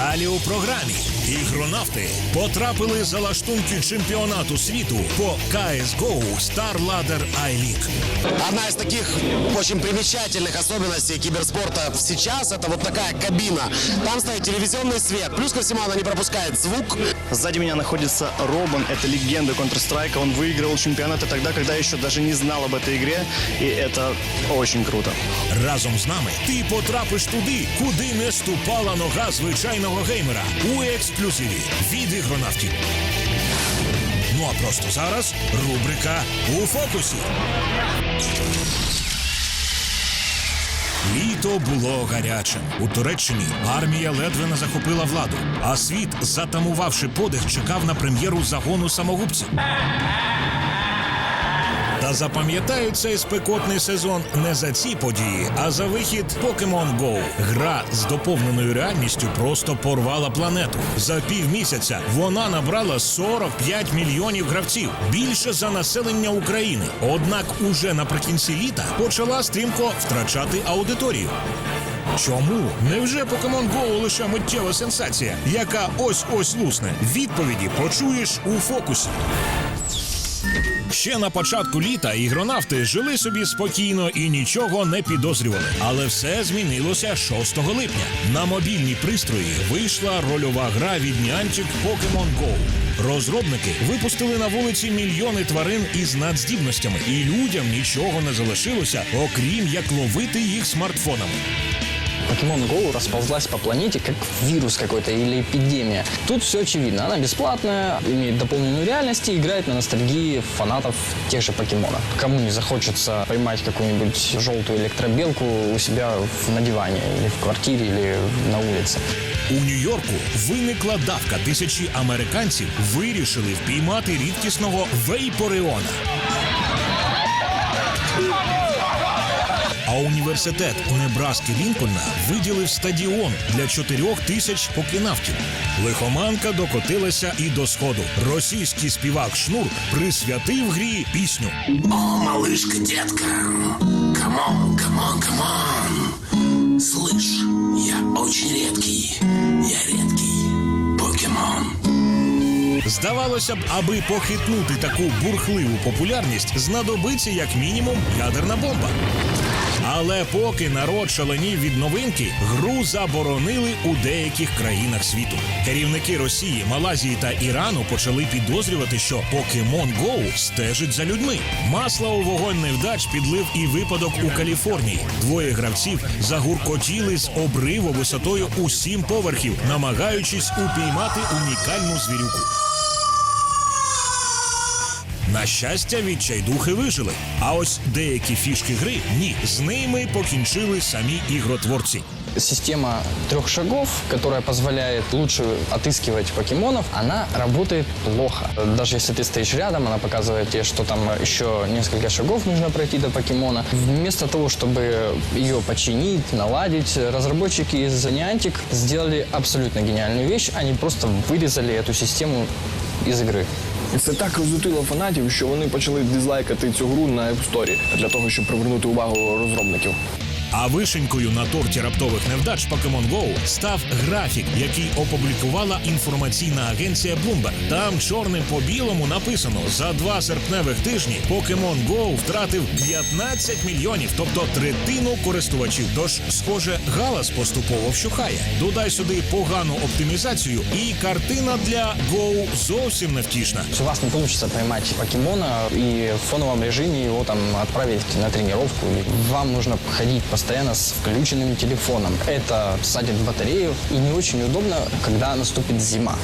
Далі у програмі ігронавти потрапили за лаштунки чемпіонату світу по CSGO Star Ladder I-League. Одна из таких очень примечательных особенностей киберспорта сейчас это вот такая кабина. Там стоит телевизионный свет. Плюс ко всему она не пропускает звук. Сзади меня находится Робан, это легенда Counter-Strike. Он выигрывал чемпионаты тогда, когда еще даже не знал об этой игре, и это очень круто. Разом з нами ти потрапиш туди, куди не ступала нога звичайного геймера у ексклюзиві від ігронавтів. Ну а просто зараз рубрика у фокусі. Літо було гарячим. У Туреччині армія ледве не захопила владу, а світ, затамувавши подих, чекав на прем'єру загону самогубців. Та запам'ятають цей спекотний сезон не за ці події, а за вихід Pokemon Go. Гра з доповненою реальністю просто порвала планету. За півмісяця вона набрала 45 мільйонів гравців більше за населення України. Однак уже наприкінці літа почала стрімко втрачати аудиторію. Чому? Невже Pokemon Go лише миттєва сенсація, яка ось ось лусне? Відповіді почуєш у фокусі. Ще на початку літа ігронавти жили собі спокійно і нічого не підозрювали. Але все змінилося 6 липня. На мобільні пристрої вийшла рольова гра від Niantic Pokemon Go. Розробники випустили на вулиці мільйони тварин із надздібностями, і людям нічого не залишилося, окрім як ловити їх смартфонами. Pokemon Go расползлась по планете как вирус какой-то или эпидемия. Тут все очевидно. Она бесплатная, имеет дополненную реальность и играет на ностальгии фанатов тех же покемонов. Кому не захочется поймать какую-нибудь желтую электробелку у себя в- на диване или в квартире или на улице. У Нью-Йорку виникла давка. Тисячі американців вирішили впіймати рідкісного вейпореона. А університет Небраски Лінкольна виділив стадіон для чотирьох тисяч покінавтів. Лихоманка докотилася і до сходу. Російський співак Шнур присвятив грі пісню. О, малышка, детка, камон, камон, камон. Слышь, я очень редкий, я редкий покемон. Здавалося б, аби похитнути таку бурхливу популярність, знадобиться як мінімум ядерна бомба. Але поки народ шаленів від новинки, гру заборонили у деяких країнах світу. Керівники Росії, Малазії та Ірану почали підозрювати, що Pokemon Go стежить за людьми. Масла у вогонь невдач підлив і випадок у Каліфорнії. Двоє гравців загуркотіли з обриву висотою у сім поверхів, намагаючись упіймати унікальну звірюку. На щастя, відчайдухи вижили. А ось деякі фішки гри ні, з ними покінчили самі ігротворці. Система трех шагов, которая позволяет лучше отыскивать покемонов, она работает плохо. Даже если ты стоишь рядом, она показывает тебе, что там еще несколько шагов нужно пройти до покемона. Вместо того, чтобы ее починить, наладить, разработчики из Niantic сделали абсолютно гениальную вещь. Они просто вырезали эту систему из игры. Це так розлютило фанатів, що вони почали дизлайкати цю гру на App Store для того, щоб привернути увагу розробників. А вишенькою на торті раптових невдач Pokemon Go став графік, який опублікувала інформаційна агенція Bloomberg. Там чорним по білому написано: за два серпневих тижні Pokemon Go втратив 15 мільйонів, тобто третину користувачів. Тож, схоже, галас поступово вщухає. Додай сюди погану оптимізацію, і картина для Go зовсім невтішна. У вас не получится поймать покемона и в фоновом режиме его там отправить на тренировку. Вам нужно ходить постоянно с включенным телефоном. Это садит батарею и не очень удобно, когда наступит зима.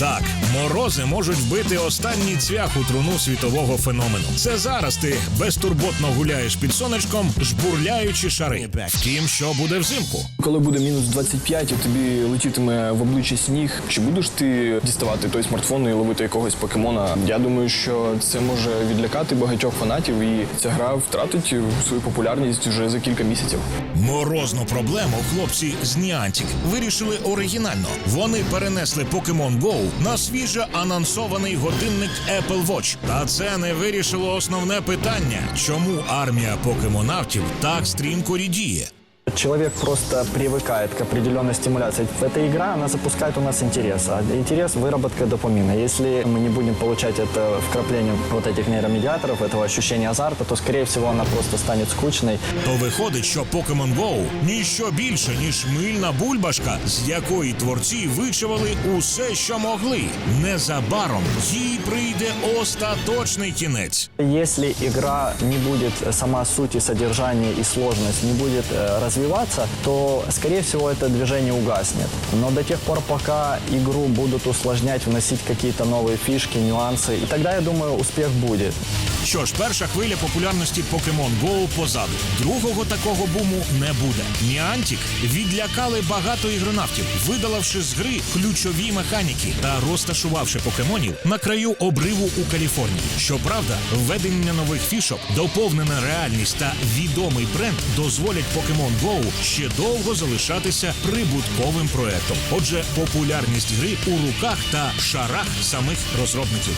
Так, морози можуть вбити останній цвях у труну світового феномену. Це зараз ти безтурботно гуляєш під сонечком, жбурляючи шари. Втім, що буде взимку? Коли буде мінус 25 і тобі летітиме в обличчя сніг, чи будеш ти діставати той смартфон і ловити якогось покемона? Я думаю, що це може відлякати багатьох фанатів, і ця гра втратить свою популярність вже за кілька місяців. Морозну проблему хлопці з Ніантік вирішили оригінально. Вони перенесли Pokemon Go на свіже анонсований годинник Apple Watch. Та це не вирішило основне питання: чому армія покемонавтів так стрімко рідіє? человек просто привыкает к определенной стимуляции. Эта игра, она запускает у нас интерес. А интерес – выработка допамина. Если мы не будем получать это вкраплением вот этих нейромедиаторов, этого ощущения азарта, то, скорее всего, она просто станет скучной. То виходить, що Pokemon Go – ніщо більше, ніж мильна бульбашка, з якої творці вичавили усе, що могли. Незабаром їй прийде остаточний кінець. Если игра не будет э, сама суть и содержание и сложность не будет э, развиваться, то, скорее всего, это движение угаснет. Но до тех пор, пока игру будут усложнять, вносить какие-то новые фишки, нюансы, и тогда, я думаю, успех будет. Що ж, перша хвиля популярності Pokemon Go позаду. Другого такого буму не буде. Niantic відлякали багато ігронавтів, видаливши з гри ключові механіки та розташувавши покемонів на краю обриву у Каліфорнії. Щоправда, введення нових фішок, доповнена реальність та відомий бренд дозволять Pokemon Go ще довго залишатися прибутковим проектом. Отже, популярність гри у руках та шарах самих розробників.